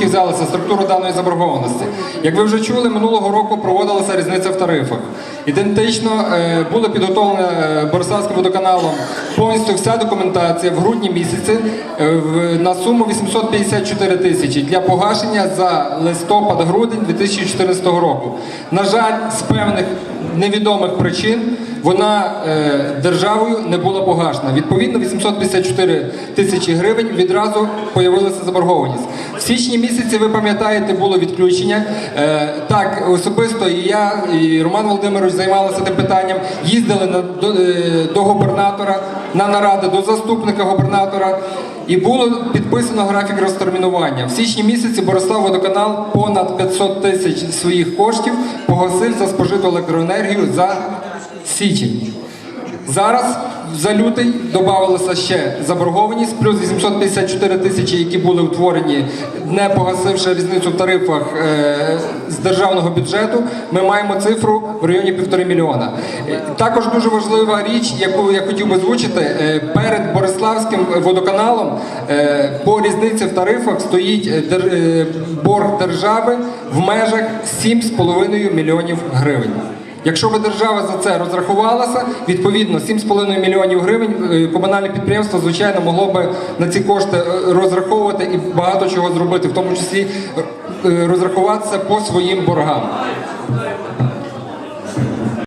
звідки взялася структура даної заборгованості. Як ви вже чули, минулого року проводилася різниця в тарифах. Ідентично е, було підготовлено е, водоканалом повністю вся документація в грудні місяці е, в- на суму 854 тисячі для погашення за листопад-грудень 2014 року. На жаль, з певних невідомих причин вона державою не була погашена. Відповідно, 854 тисячі гривень відразу появилася заборгованість. В січні місяці, ви пам'ятаєте, було відключення. Е, так, особисто і я, і Роман Володимирович займалися тим питанням, їздили на, до, е, до губернатора на наради, до заступника губернатора. І було підписано графік розтермінування. В січні місяці Борислав Водоканал понад 500 тисяч своїх коштів погасив за спожиту електроенергію за січень. Зараз за лютий додавалася ще заборгованість, плюс 854 тисячі, які були утворені, не погасивши різницю в тарифах е, з державного бюджету. Ми маємо цифру в районі півтори мільйона. Е, Також дуже важлива річ, яку я хотів би звучити, е, перед Бориславським водоканалом по різниці в тарифах стоїть борг держави в межах 7,5 мільйонів гривень. Якщо би держава за це розрахувалася, відповідно 7,5 мільйонів гривень е, комунальне підприємство, звичайно, могло би на ці кошти е, розраховувати і багато чого зробити, в тому числі е, розрахуватися по своїм боргам.